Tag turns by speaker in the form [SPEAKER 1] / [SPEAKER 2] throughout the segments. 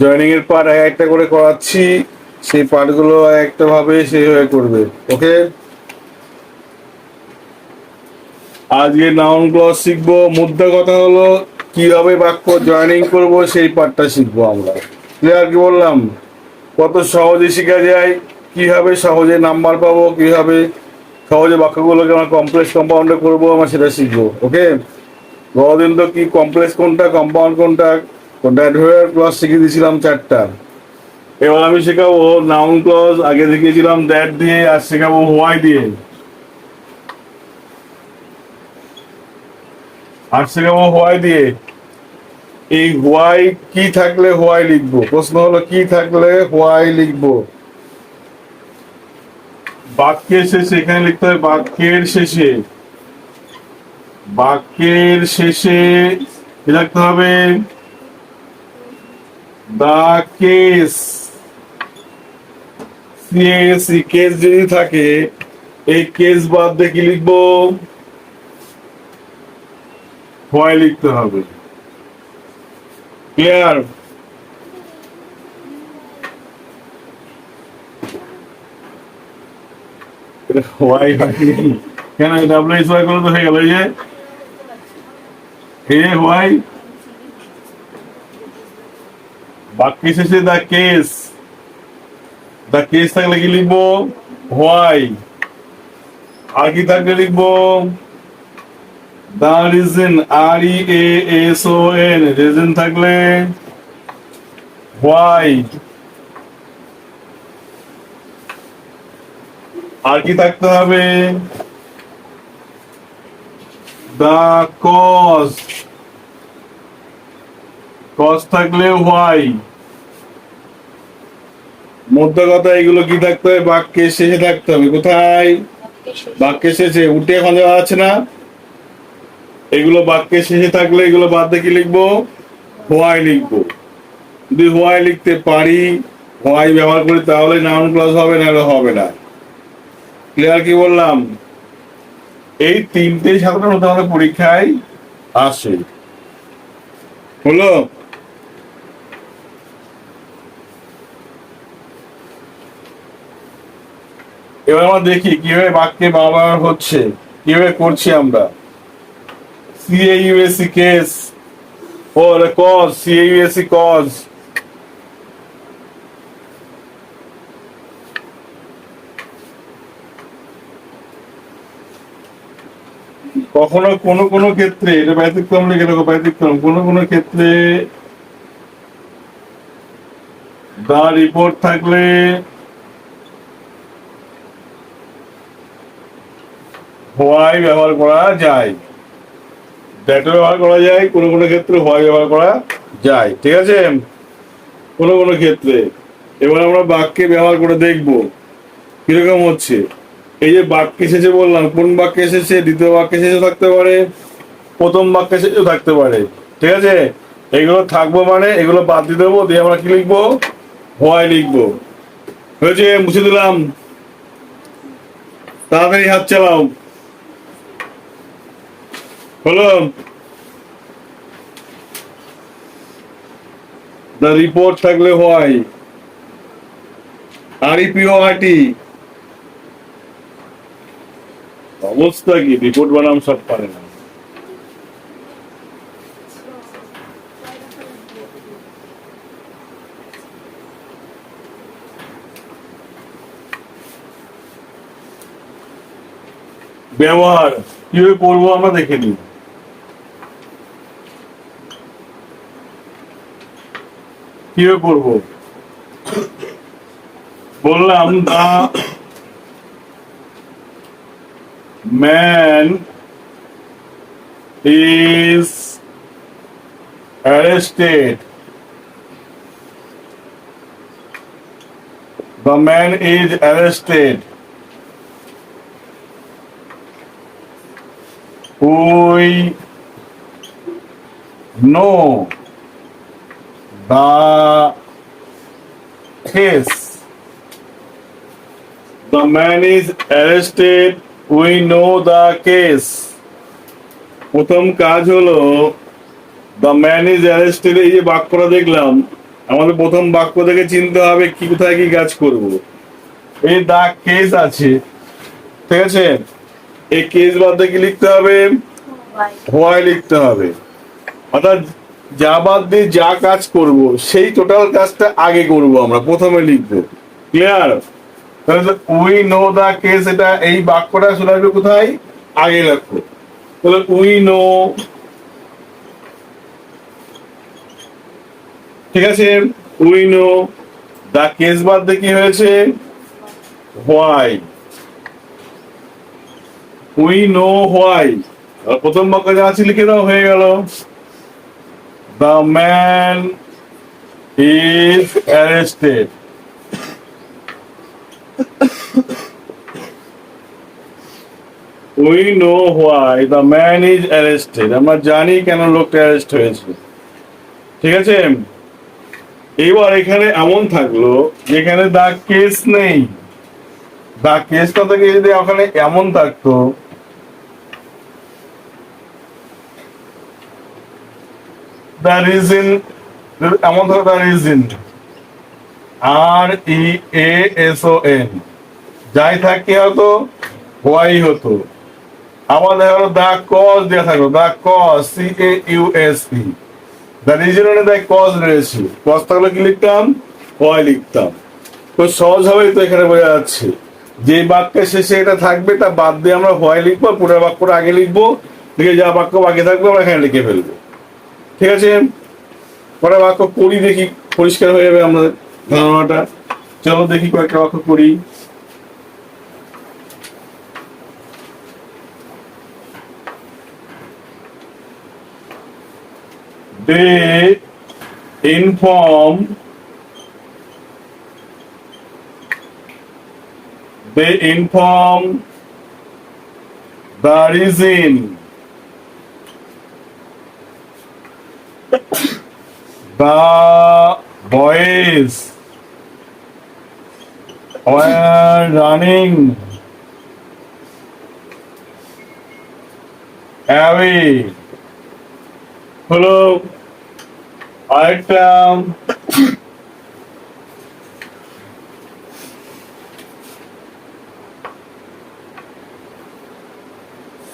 [SPEAKER 1] Joining এর part এক একটা করে করাচ্ছি, সেই পার্টগুলো একটা ভাবে সেইভাবে করবে ওকে আজকে নাউন ক্লজ শিখব, মুদ্রা কথা হলো কীভাবে বাক্য জয়েনিং করব, সেই পার্টটা শিখব আমরা। ক্লিয়ার কি বললাম? কত সহজে শেখা যায়, কীভাবে সহজে নাম্বার পাবো, কীভাবে সহজে বাক্যগুলোকে আমরা কমপ্লেক্স কম্পাউন্ডে করব, আমরা সেটা শিখব ওকে গতদিন তো কি কমপ্লেক্স কোনটা কম্পাউন্ড কোনটা ড্যাট ক্লজ শিখিয়ে দিয়েছিলাম চারটা। এবার আমি শেখাবো নাউন ক্লজ আগে দেখিয়েছিলাম দ্যাট দিয়ে, আর শেখাবো হোয়াই দিয়ে। আর শেখাবো হোয়াই দিয়ে। এই হোয়াই কি থাকলে হোয়াই লিখব? প্রশ্ন হলো কি থাকলে হোয়াই লিখব? বাক্যের শেষে, এখানে লিখতে হবে বাক্যের শেষে। বাক্যের শেষে লিখতে হবে? দা কেস সিএসি কেস যদি থাকে, এই কেস বাদ দিয়ে কি লিখব? হোয়াই লিখতে হবে। ক্লিয়ার হোয়াই কেন ডাব্লিউ এস ওয়াই করে তো হয়ে গেল যে? হে হোয়াই বাক্য শেষে দা কেস। দা কেস থাকলে কি লিখব? হোয়াই। আর কি থাকলে লিখব? The reason, R E A S O N. Reason থাকলে হোয়াই। আর কি থাকতে হবে? দা কজ কজ থাকলে হোয়াই মধ্যে কথা এগুলো কি থাকতে হবে? বাক্যের শেষে থাকতে হবে। কোথায়? বাক্যের শেষে। উঠে এখন যাওয়া আছে না? এগুলো বাক্যের শেষে থাকলে এগুলো বাদ দিয়ে কি লিখব? হোয়াই লিখব। যদি হোয়াই লিখতে পারি হোয়াই ব্যবহার করি তাহলে নাউন ক্লাস হবে না হবে না। ক্লিয়ার কি বললাম? এই তিনটে সাধারণত আমাদের পরীক্ষায় আসে। হলো? এবার আমরা দেখি কীভাবে বাক্যে ব্যবহার হচ্ছে, কীভাবে করছি আমরা। C A U S E case O cause cause কখনো কোনো কোনো ক্ষেত্রে, এটা ব্যতিক্রম লিখে রাখো ব্যতিক্রম। কোনো কোনো ক্ষেত্রে, দা রিপোর্ট থাকলে হোয়াই ব্যবহার করা যায়। দ্যাটও ব্যবহার করা যায়, কোনো কোনো ক্ষেত্রে হোয়াই ব্যবহার করা যায়, ঠিক আছে? কোনো কোনো ক্ষেত্রে। এবার আমরা বাক্যে ব্যবহার করে দেখব, কীরকম হচ্ছে। এই যে বাক্যে শেষে বললাম, কোন বাক্যে শেষে দ্বিতীয় বাক্যে শেষে থাকতে পারে, প্রথম বাক্যে শেষে থাকতে পারে, ঠিক আছে? এগুলো থাকব মানে এগুলো বাদ দিয়ে দেবো, দিয়ে আমরা কি লিখব? হোয়াই লিখব। হয়েছে, মুছে দিলাম। তাড়াতাড়ি হাত চালাও। হলো দ্য রিপোর্ট থাকলে হয়। আরইপিও আইটি অবস্থা কি? রিপোর্ট বানাম, সব পারে না। ব্যবহার। কীভাবে করব আমরা দেখে নিই। কীভাবে করব বললাম দা man is arrested. The man is arrested. We know the case. The man is arrested. We know the case. প্রথম কাজ হলো দ্য ম্যান ইজ অ্যারেস্টেড এই যে বাক্যটা দেখলাম আমাদের প্রথম বাক্য থেকে চিনতে হবে কি কোথায় কি কাজ করব এই দা কেস আছে ঠিক আছে এই কেস বাদ দিয়ে কি লিখতে হবে হোয়াই লিখতে হবে অর্থাৎ যা বাদ দিয়ে যা কাজ করব, সেই টোটাল কাজটা আগে করব আমরা, প্রথমে লিখব। ক্লিয়ার তাহলে উই নো দা কেস এটা এই বাক্যটা চলে আসবে কোথায়? আগে লেখো। তাহলে উই নো ঠিক আছে? উই নো দা কেস বাদ দিয়ে কি হয়েছে? হোয়াই উই নো হোয়াই প্রথম বাক্য যা আছে লিখে দাও, হয়ে গেল। The man is arrested we know why the man is arrested আমরা জানি কেন লোকটা অ্যারেস্ট হয়েছে। ঠিক আছে? এবার এখানে এমন থাকল যেখানে দা কেস নেই। দা কেসটা থেকে যদি ওখানে এমন থাকতো দ্য রিজন এমন থাকতো the reason R E A S O N যাই থাকে হতো হোয়াই হতো। আবার দেখা গেলো দা কজ দেওয়া থাকল। The cause C A U S E the reason the cause রয়েছে। কজ থাকলে কি লিখতাম? হোয়াই লিখতাম। তো সহজ হবে তো এখানে বোঝা যাচ্ছে। যে বাক্যের শেষে এটা থাকবে, তা বাদ দিয়ে আমরা হোয়াই লিখব পুরো বাক্যটা আগে লিখব। লিখে যা বাক্য বাকি থাকবে, আমরা এখানে লিখে ফেলব। ঠিক আছে? কটা বাক্য করি দেখি, পরিষ্কার হয়ে যাবে আমাদের ধারণাটা। চলো দেখি কয়েকটা বাক্য করি they inform they inform the reason the boys were running away হলো আরেকটা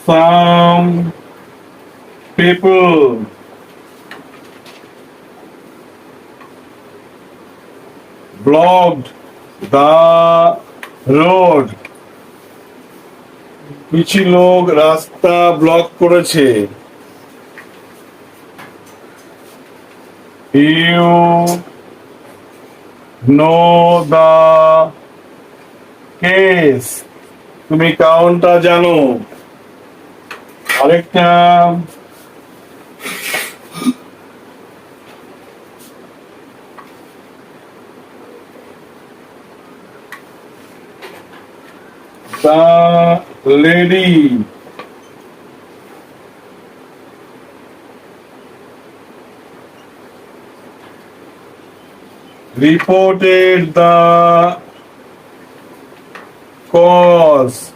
[SPEAKER 1] some people blocked the road কিছু লোক রাস্তা ব্লক করেছে you know the case তুমি কাউন্টটা জানো আরেকটা the lady. Reported the cause.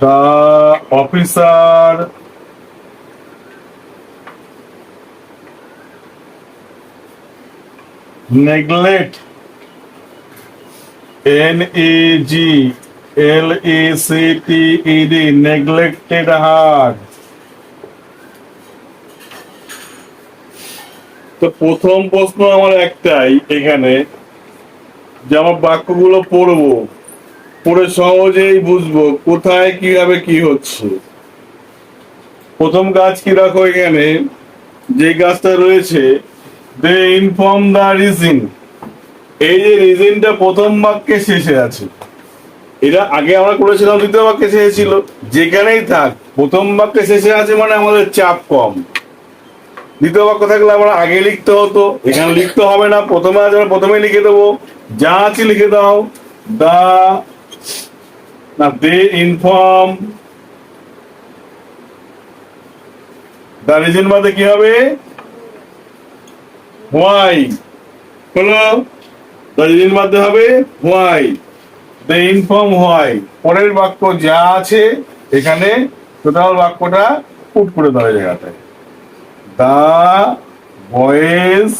[SPEAKER 1] The officer neglect. N E G L E C T E D. Neglected her তো প্রথম প্রশ্ন আমার একটাই এখানে যে আমার বাক্যগুলো পড়ব। পড়ে সহজেই বুঝব কোথায় কীভাবে কি হচ্ছে। প্রথম গাছ কি রাখো এখানে? যে গাছটা রয়েছে দে ইনফর্ম এই যে প্রথম বাক্যে শেষে আছে। এটা আগে আমরা করেছিলাম, দ্বিতীয় বাক্যে শেষে ছিল। যেখানেই থাক, প্রথম বাক্যে শেষে আছে মানে আমাদের চাপ কম। দ্বিতীয় বাক্য থাকলে আমরা আগে লিখতে হতো। এখানে লিখতে হবে না, প্রথমে আছে আমরা প্রথমে লিখে দেবো। যা আছে লিখে দাও। দা, না দে ইনফর্ম দা রিজন বাদে কি হবে? হোয়াই? হলো দা রিজন বাদে হবে, হোয়াই। They inform why. পরের বাক্য যা আছে, এখানে টোটাল বাক্যটা পুট করে দেওয়া জায়গাটায়। The boys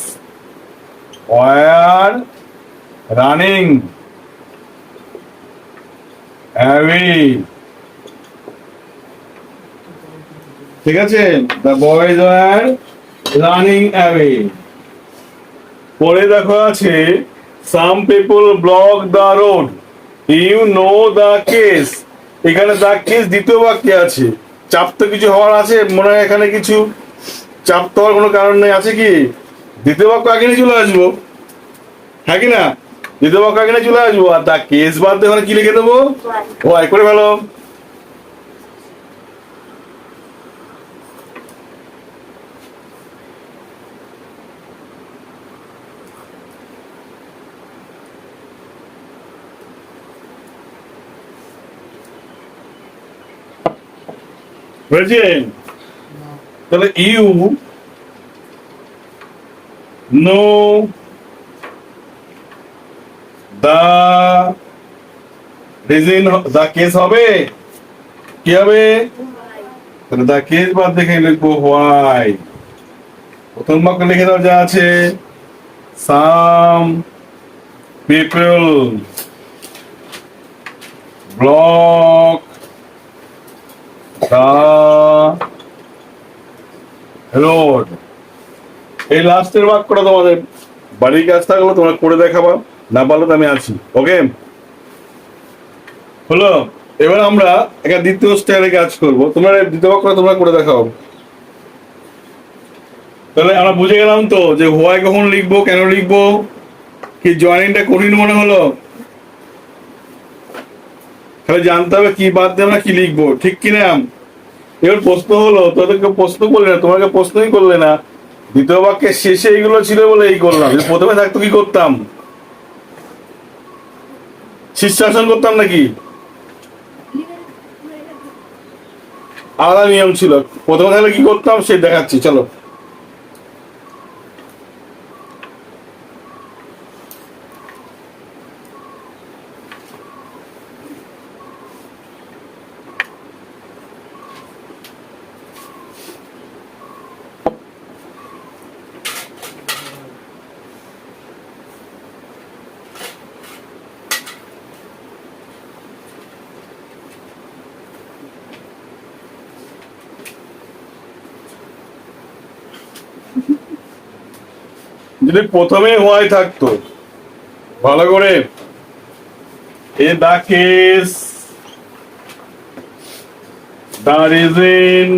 [SPEAKER 1] were running away ঠিক আছে? The boys are running away পরে দেখো আছে some people block the road you know the case এখানে দ্য কেস দ্বিতীয় বাক্যে আছে। চাপ তো কিছু হওয়ার আছে, মনে হয় এখানে কিছু চাপ তো হওয়ার কোনো কারণ নেই। আছে কি? দ্বিতীয় বাক্য আগে নিয়ে চলে আসব। হ্যাঁ কি না? দ্বিতীয় বাক্য আগে নিয়ে চলে আসব। আর দ্য কেস বাদ দিয়ে ওখানে কি লিখে দেবো? ও করে ফেলো। হয়েছে তাহলে you know the reason the case হবে কি হবে তাহলে দা কেস বাদ দেখে লিখব হোয়াই প্রথম বাক্য লিখে দাও যা আছে সাম পিপল ব্লক রোড এই লাস্টের বাক্যটা তোমাদের বাড়ির কাজ থাকলে তোমরা করে দেখাবা, না পারলে আমি আছি। ওকে হলো, এবার আমরা একটা দ্বিতীয় স্টাইলে কাজ করব। তোমরা দ্বিতীয় বাক্যটা তোমরা করে দেখাও। তাহলে আমরা বুঝে গেলাম তো যে হোয়াই কখন লিখব, কেন লিখব? কি জয়েনিংটা কঠিন মনে হলো? তাহলে জানতে হবে কি বাদ দিয়ে আমরা কি লিখব? ঠিক কি কিনা? এবার প্রশ্ন হলো তোদেরকে প্রশ্ন করলে না, তোমাকে প্রশ্নই করলে না। দ্বিতীয় বাক্যের শেষে এইগুলো ছিল বলে এই করলাম। প্রথমে থাকতো কি করতাম? শীর্ষাসন করতাম নাকি? আলাদা নিয়ম ছিল। প্রথমে থাকলে কি করতাম? সে দেখাচ্ছি, চলো। যদি প্রথমে হোয়াই থাকতো, ভালো করে এ দা কেস দা রিজন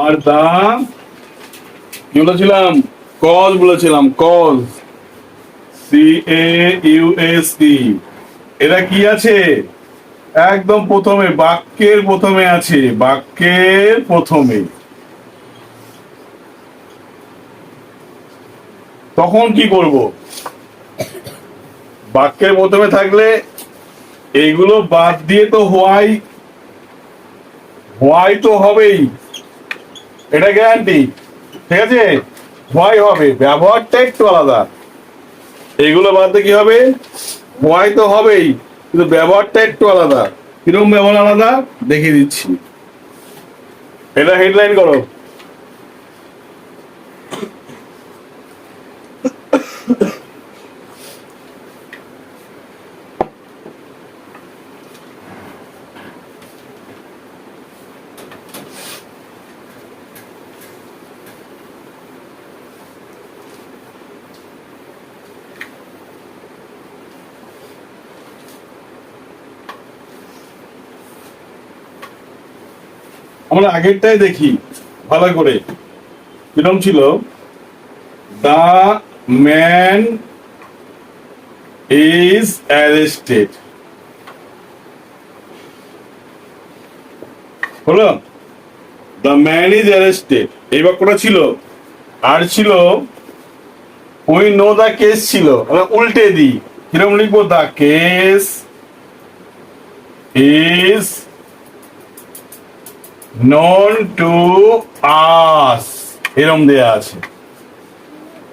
[SPEAKER 1] আর দা, কি বলেছিলাম? কজ বলেছিলাম cause C A U S কি আছে? একদম প্রথমে, বাক্যের প্রথমে আছে, বাক্যের প্রথমে। তখন কি করব? বাক্যের প্রথমে থাকলে এইগুলো বাদ দিয়ে তো হোয়াই হোয়াই তো হবেই। এটা গ্যারান্টি ঠিক আছে? হোয়াই হবে, ব্যবহারটা একটু আলাদা। এইগুলো বাদ দিয়ে কি হবে? হোয়াই তো হবেই, কিন্তু ব্যবহারটা একটু আলাদা। কীরকম ব্যবহার আলাদা? দেখিয়ে দিচ্ছি। এটা হেডলাইন করো। আমরা আগেরটাই দেখি ভালো করে। কিরম ছিল? দা ম্যান ইজ অ্যারেস্টেড হলো দ্য ম্যান ইজ অ্যারেস্টেড এই বাক্যটা ছিল? আর ছিল ওই নো দা কেস ছিল। উল্টে দিই। কিরম লিখব? The case is known to us এরম দেয়া আছে।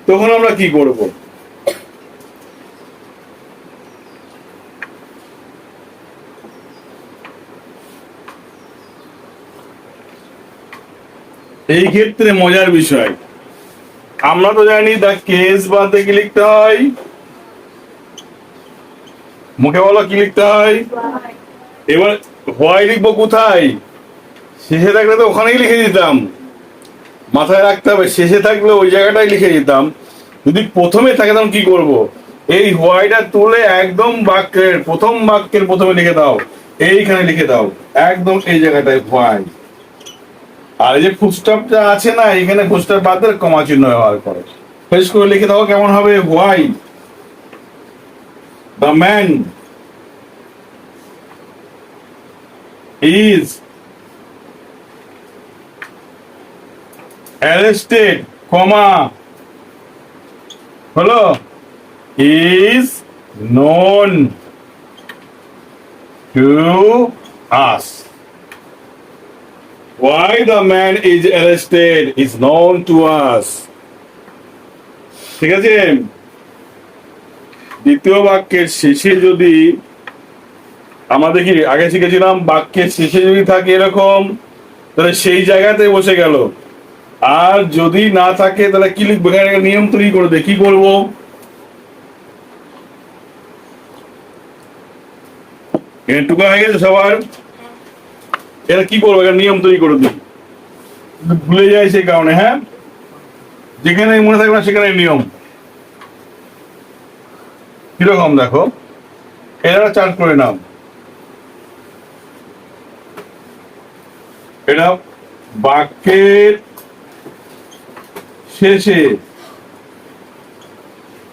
[SPEAKER 1] তখন আমরা কি করব? এই ক্ষেত্রে মজার বিষয়। আমরা তো জানি দা কেস বাতে কি লিখতে হয়? মুখে বলো কি লিখতে হয়? এবার হোয়াই লিখব কোথায়? শেষে থাকলে তো ওখানেই লিখে দিতাম। মাথায় রাখতে হবে, শেষে থাকলে ওই জায়গাটাই লিখে দিতাম। যদি প্রথমে থাকে তখন কি করব? এই হোয়াইটা তুলে একদম বাক্যের, প্রথম বাক্যের প্রথমে লিখে দাও। এইখানে লিখে দাও, একদম এই জায়গাটায় হোয়াই আর এই যে ফুটস্টপটা আছে না এখানে ফুটস্টপ বাদ দিয়ে কমা চিহ্ন ব্যবহার করে। ফেস করে লিখে দাও কেমন হবে why the man is arrested, comma, হলো is known to us. Why the man is arrested is known to us. ঠিক আছে দ্বিতীয় বাক্যের শেষে যদি আমাদের কি আগে শিখেছিলাম বাক্যের শেষে যদি থাকে এরকম তাহলে সেই জায়গাতে বসে গেল আর যদি না থাকে, তাহলে কি লিখব? এখানে নিয়ম তৈরি করে দে, কি করব? এটুকু হয়ে গেছে সবার। এটা কি করব? নিয়ম তৈরি করে দিই ভুলে যায় সেই কারণে হ্যাঁ? যেখানে মনে থাকবে না সেখানে নিয়ম। কীরকম দেখো? এটা চার্ট করে নাও। এটা বাক্যের শেষে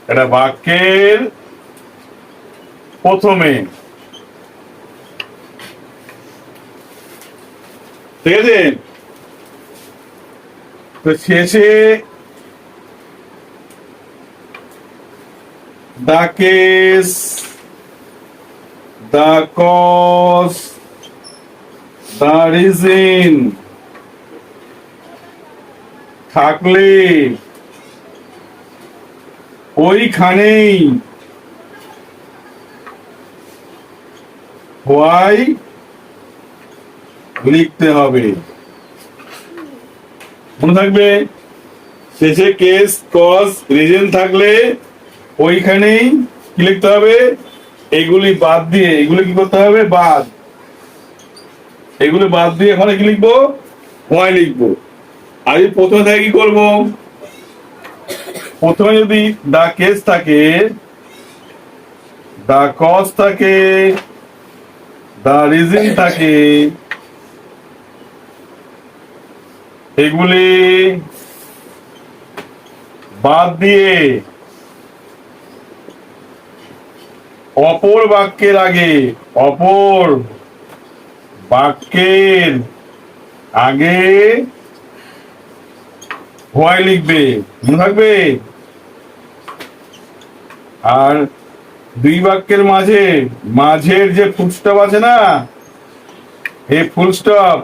[SPEAKER 1] এটা বাক্যের প্রথমে ঠিক আছে তো শেষে the cause the reason থাকলে ওইখানেই হোয়াই লিখতে হবে। মনে থাকবে, শেষে কেস কস রিজন থাকলে ওইখানেই কি লিখতে হবে? এগুলি বাদ দিয়ে, এগুলি কি করতে হবে? বাদ। এগুলি বাদ দিয়ে এখানে কি লিখব? হোয়াই লিখব। যদি প্রথমে থাকে কি করব? প্রথমে যদি দা কেস থাকে দা কজ থাকে দা রিজন থাকে, এগুলি বাদ দিয়ে অপর বাক্যের আগে, অপর বাক্যের আগে হোয়াই লিখবে, মনে থাকবে? আর দুই বাক্যের মাঝে, মাঝের যে ফুলস্টপ আছে না, এই ফুলস্টপ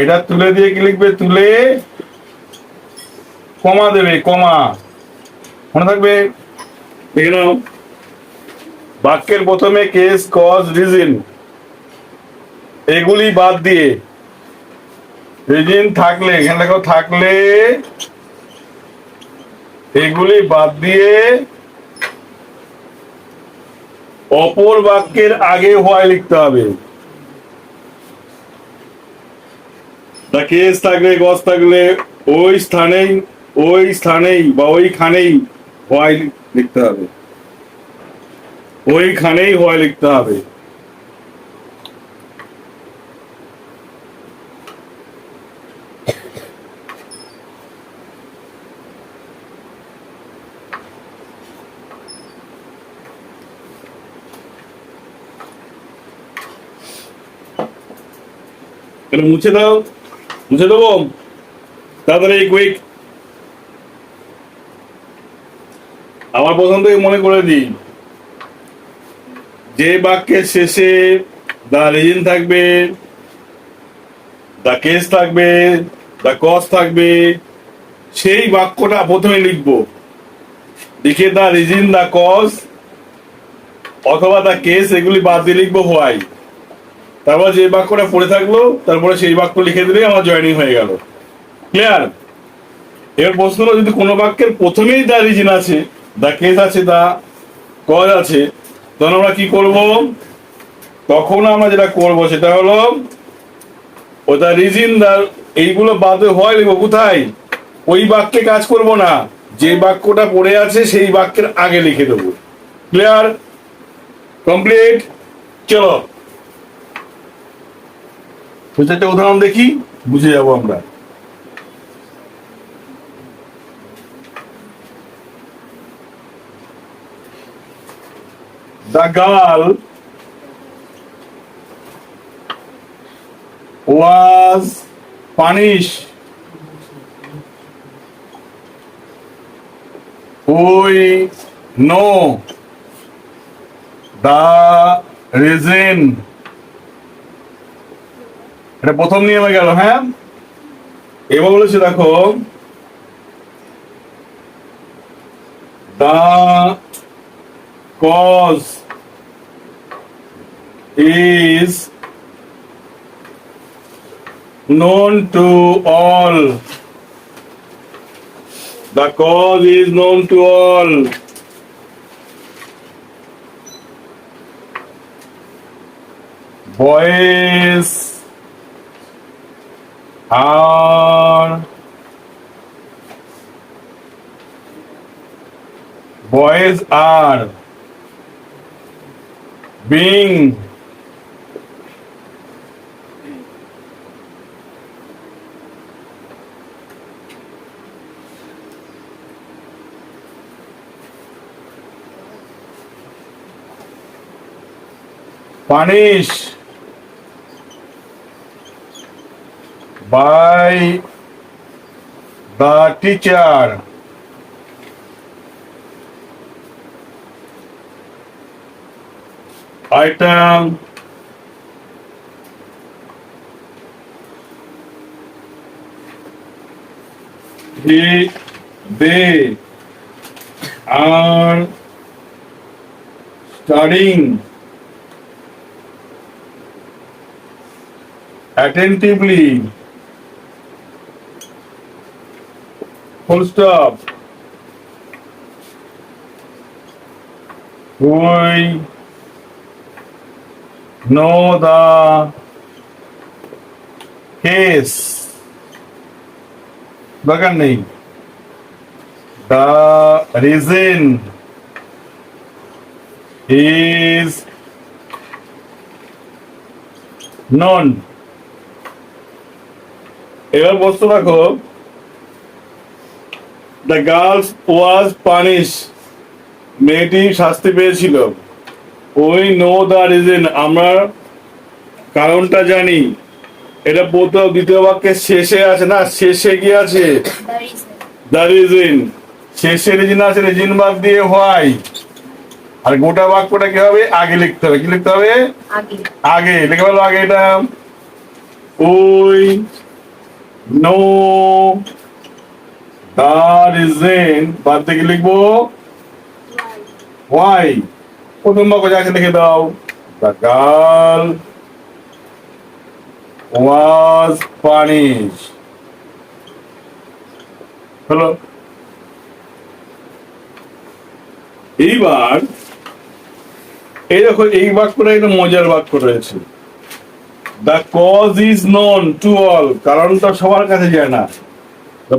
[SPEAKER 1] এটা তুলে দিয়ে কি লিখবে? তুলে কমা দেবে, কমা। মনে থাকবে? বাক্যের প্রথমে কেস কজ রিজন এগুলি বাদ দিয়ে রিজিন থাকলে, এখানে দেখো থাকলে এগুলি বাদ দিয়ে অপর বাক্যের আগে হোয়াই লিখতে হবে। দা কেস থাকলে গজ থাকলে, ওই স্থানেই ওই স্থানেই বা ওইখানেই হোয়াই লিখতে হবে। ওইখানেই হোয়াই লিখতে হবে। এটা মুছে দাও, মুছে দেবো? তাড়াতাড়ি কুইক আমার প্রথম থেকে মনে করে দিই, যে বাক্যের শেষে দা রিজন থাকবে দা কেস থাকবে দা কজ থাকবে, সেই বাক্যটা প্রথমে লিখব। লিখে দা রিজন দা কস অথবা দা কেস এগুলি বাদ দিয়ে লিখব হোয়াই তারপর যে বাক্যটা পড়ে থাকল, তারপরে সেই বাক্য লিখে দিলেই আমার জয়েনিং হয়ে গেল। ক্লিয়ার এবার প্রশ্ন হলো, যদি কোনো বাক্যের প্রথমেই দা রিজিন আছে দা কেস আছে দা কজ আছে, তখন আমরা কি করব? তখন আমরা যেটা করব সেটা হলো, ও দা রিজিন দা এইগুলো বাদে হয় লিখব কোথায়? ওই বাক্যে কাজ করব না। যে বাক্যটা পড়ে আছে, সেই বাক্যের আগে লিখে দেবো। ক্লিয়ার কমপ্লিট চলো। প্রত্যেকটা উদাহরণ দেখি বুঝে যাব আমরা। দ্য গার্ল ওয়াজ পানিশ ওই নো দ্য রিজেন্ট এটা প্রথম নিয়মে গেল হ্যাঁ এবার বলেছে দেখো the cause is known to all. The cause is known to all. Boys are boys are being punished by the teacher item he they are studying attentively full stop we know the case দরকার নেই the reason is known এবার বস্তু রাখো the girls was punish মেয়েটি শাস্তি পেয়েছিল। ওই know the reason আমরা কারণটা জানি। এটা প্রথম দ্বিতীয় বাক্যের শেষে আছে না? শেষে কি আছে? দ্য রিজন শেষে রিজন আছে রিজন বাদ দিয়ে হয় আর গোটা বাক্যটা কি হবে? আগে লিখতে হবে। কি লিখতে হবে?
[SPEAKER 2] আগে।
[SPEAKER 1] লিখে ফেলো আগে এটা। ওই নো তার রিজন বাদ থেকে লিখব? ওয়াই প্রথম বাক্য যাকে লিখে দাও। দ্য গার্ল ওয়াজ পানিশ এইবার, এই দেখো, এই বাক্যটা একটা মজার বাক্য রয়েছে। The cause is known to all কারণটা সবার কাছে যায় না।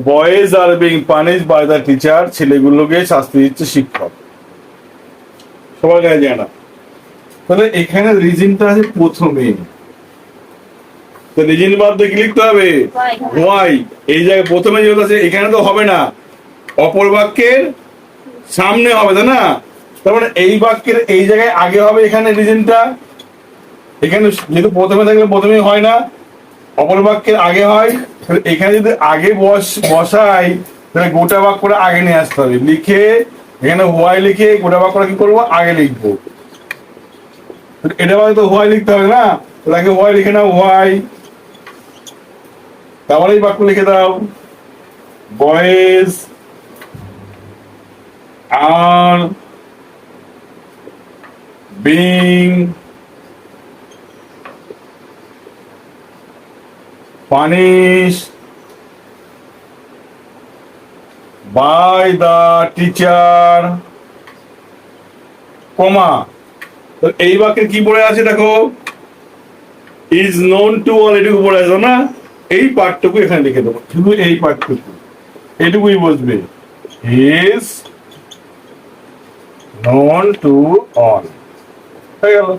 [SPEAKER 1] Boys are being punish by the teacher ছেলেগুলোকে শাস্তি দিচ্ছে শিক্ষক। সবার তাহলে এখানে রিজনটা আছে প্রথমে। তো রিজন বাদ লিখতে হবে? ওয়াই এই জায়গায় প্রথমে যেটা আছে, এখানে তো হবে না। অপর বাক্যের সামনে হবে, তাই না? তার মানে এই বাক্যের এই জায়গায় আগে হবে এখানে রিজনটা এখানে যেহেতু প্রথমে থাকলে প্রথমেই হয় না। অপর বাক্যের আগে হয়, তাহলে এখানে যদি আগে বস, বসাই, তাহলে গোটা বাক্যটা আগে নিয়ে আসতে হবে। লিখে, এখানে হোয়াই লিখে গোটা বাক্যটা কি করব? আগে লিখব। এটা তো হোয়াই লিখতে হবে না? তাহলে হোয়াই লিখে নাও, হোয়াই। তারপরে এই বাক্য লিখে দাও। Boys, are, being punished by the teacher comma তো এই বাক্যে কি পড়ে আছে দেখো? ইজ নোন টু অল এটুকু পড়ে আছে। না এই পার্টটুকু এখানে লিখে দেবো। শুধু এই পার্টটুকু এটুকুই বসবে। ইজ নোন টু অল হয়ে গেল।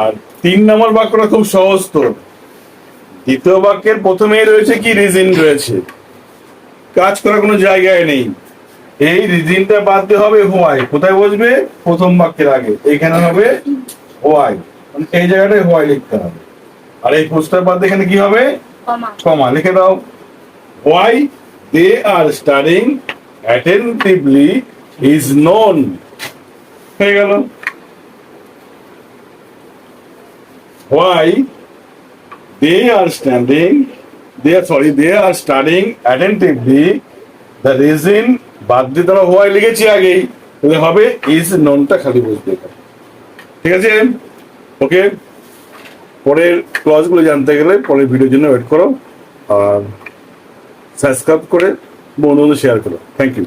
[SPEAKER 1] আর তিন নম্বর বাক্যটা খুব সহজ তো। দ্বিতীয় বাক্যের প্রথমেই রয়েছে কি? রিজিন রয়েছে। কাজ করার কোনো জায়গায় নেই। এই রিজিনটা বাদ দিয়ে হবে হোয়াই কোথায় বসবে? প্রথম বাক্যের আগে। এখানে হবে হোয়াই এই জায়গাটায় হোয়াই লিখতে হবে। আর এই পোস্টার বাদ এখানে কি হবে?
[SPEAKER 2] কমা।
[SPEAKER 1] কমা। লিখে দাও। Why they are studying attentively is known হয়ে গেল। Why they are standing they sorry they are studying attentively the reason বাদ দিয়ে তারা হোয়াই লিখেছি আগেই, তাহলে হবে ইজ ননটা খালি বসবে। ঠিক আছে? ওকে পরের ক্লজগুলো জানতে গেলে পরের ভিডিওর জন্য ওয়েট করো আর সাবস্ক্রাইব করে বন্ধু শেয়ার করো। Thank you